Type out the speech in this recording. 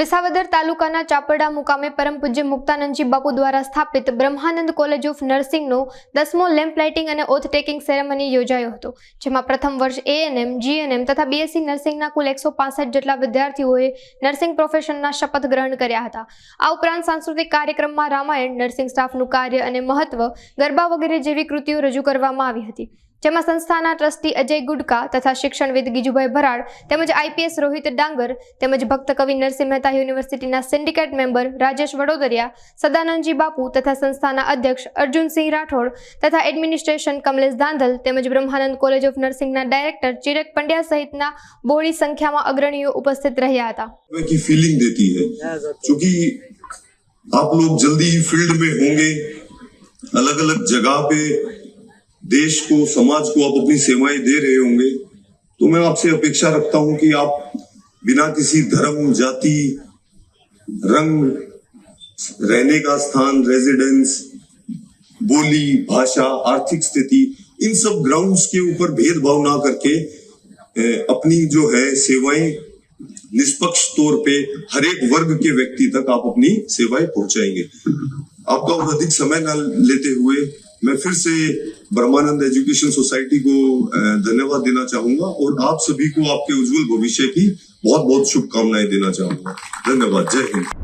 વિસાવદર તાલુકાના ચાપરડા મુકામે પરમ પૂજ્ય મુક્તાનંદજી બાપુ દ્વારા સ્થાપિત બ્રહ્માનંદ કોલેજ ઓફ નર્સિંગનો દસમો લેમ્પ લાઇટિંગ અને ઓથ ટેકિંગ સેરેમની યોજાયો હતો, જેમાં પ્રથમ વર્ષ એએનએમ જીએનએમ તથા બીએસસી નર્સિંગના કુલ એકસો જેટલા વિદ્યાર્થીઓએ નર્સિંગ પ્રોફેશનના શપથ ગ્રહણ કર્યા હતા. આ ઉપરાંત સાંસ્કૃતિક કાર્યક્રમમાં રામાયણ, નર્સિંગ સ્ટાફનું કાર્ય અને મહત્વ ગરબા વગેરે જેવી કૃતિઓ રજૂ કરવામાં આવી હતી. જેમાં સંસ્થાના ટ્રસ્ટી અજય ગુડકા તથા શિક્ષણવિદ ગીજુભાઈ ભરાડ તેમજ આઈપીએસ રોહિત ડાંગર તેમજ ભક્ત કવિ નરસિંહ મહેતા યુનિવર્સિટીના સિન્ડિકેટ મેમ્બર રાજેશ વડોદરિયા સદાનંદજી બાપુ તથા સંસ્થાના અધ્યક્ષ અર્જુનસિંહ રાઠોડ તથા એડમિનિસ્ટ્રેશન કમલેશ દાંધલ તેમજ બ્રહ્માનંદ કોલેજ ઓફ નર્સિંગના ડાયરેક્ટર ચિરક પંડ્યા સહિતના બહોળી સંખ્યામાં અગ્રણીઓ ઉપસ્થિત રહ્યા હતા की फीलिंग देती है क्योंकि आप लोग जल्दी ही फील्ड में होंगे अलग अलग जगह पे देश को, समाज को आप अपनी सेवाएँ दे रहे होंगे तो मैं आपसे अपेक्षा रखता हूँ कि आप बिना किसी धर्म, जाति, रंग, रहने का स्थान रेजिडेंस बोली, भाषा, आर्थिक स्थिति, इन सब ग्राउंड्स के ऊपर भेदभाव ना करके अपनी जो है सेवाएँ निष्पक्ष तौर पे हर एक वर्ग के व्यक्ति तक आप अपनी सेवाएँ पहुंचाएँगे। आपका और अधिक समय न लेते हुए मैं फिर से ब्रह्मानंद एजुकेशन सोसाइटी को धन्यवाद देना चाहूँगा और आप सभी को आपके उज्जवल भविष्य की बहुत बहुत शुभकामनाएँ देना चाहूँगा। धन्यवाद। जय हिंद।